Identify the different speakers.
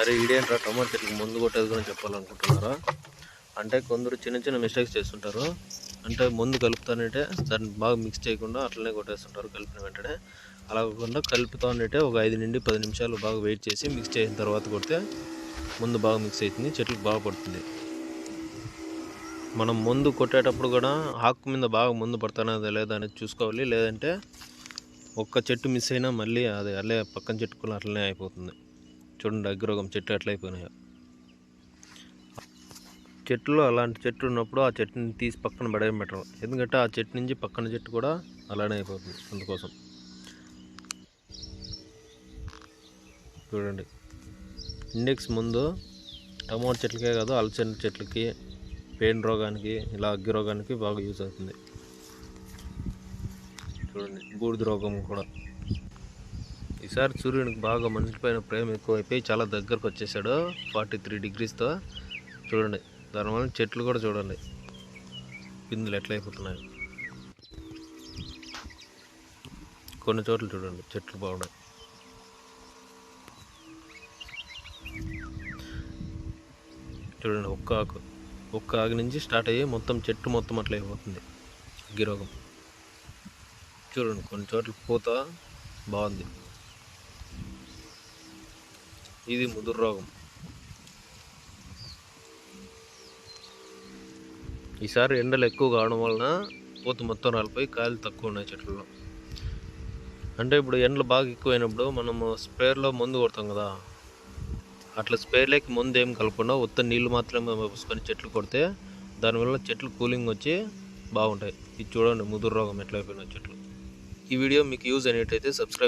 Speaker 1: అరే ఇదేంట్రా టమాటా చెట్టుకి ముందు కొట్టేది కూడా చెప్పాలనుకుంటున్నారా? అంటే కొందరు చిన్న చిన్న మిస్టేక్స్ చేస్తుంటారు. అంటే ముందు కలుపుతానంటే దాన్ని బాగా మిక్స్ చేయకుండా అట్లనే కొట్టేస్తుంటారు కలిపిన వెంటనే. అలా కాకుండా కలుపుతానంటే ఒక ఐదు నుండి పది నిమిషాలు బాగా వెయిట్ చేసి మిక్స్ చేసిన తర్వాత కొడితే ముందు బాగా మిక్స్ అవుతుంది చెట్లకు బాగా పడుతుంది. మనం ముందు కొట్టేటప్పుడు కూడా ఆకు మీద బాగా ముందు పడుతున్నదా లేదా అనేది చూసుకోవాలి. లేదంటే ఒక్క చెట్టు మిస్ అయినా మళ్ళీ అది అట్లే పక్కన చెట్టు కూడా అట్లనే అయిపోతుంది. చూడండి అగ్రోగం చెట్టు ఎట్లయిపోయినాయో చెట్లు అలాంటి చెట్లు ఉన్నప్పుడు ఆ చెట్టుని తీసి పక్కన పడేయం పెట్టడం ఎందుకంటే ఆ చెట్టు నుంచి పక్కన చెట్టు కూడా అలానే అయిపోతుంది అందుకోసం. చూడండి. ఇండెక్స్ ముందు టమోటా చెట్లకే కాదు అలసంద చెట్లకి పెయిన్ రోగానికి ఇలా అగ్గి రోగానికి బాగా యూజ్ అవుతుంది. చూడండి బూడిద రోగం కూడా. ఈసారి సూర్యునికి బాగా మనుషులపైన ప్రేమ ఎక్కువైపోయి చాలా దగ్గరకు వచ్చేసాడు. ఫార్టీ త్రీ డిగ్రీస్తో చూడండి. దానివల్ల చెట్లు కూడా చూడండి. పిందులు ఎట్లయిపోతున్నాయి కొన్ని చోట్ల చూడండి చెట్లు బాగున్నాయి. చూడండి ఒక్క ఆకు. ఒక్క ఆకు నుంచి స్టార్ట్ అయ్యి మొత్తం చెట్టు మొత్తం అట్లా అయిపోతుంది. చూడండి కొన్ని చోట్ల పూత బాగుంది. ఇది ముదురు రోగం. ఈసారి ఎండలు ఎక్కువ కావడం వలన పూత మొత్తం రాలిపోయి కాయలు తక్కువ ఉన్నాయి చెట్లలో. అంటే ఇప్పుడు ఎండలు బాగా ఎక్కువైనప్పుడు మనము స్ప్రేయర్లో మందు కొడతాం కదా. అట్లా స్ప్రేలోకి ముందు ఏం కలపకుండా ఉత్త నీళ్ళు మాత్రమే పోసుకొని చెట్లు కొడితే దానివల్ల చెట్లు కూలింగ్ వచ్చి బాగుంటాయి. ఇది చూడండి ముదురు రోగం ఎట్లా అయిపోయినాయి చెట్లు. ఈ వీడియో మీకు యూజ్ అయినట్టయితే సబ్స్క్రైబ్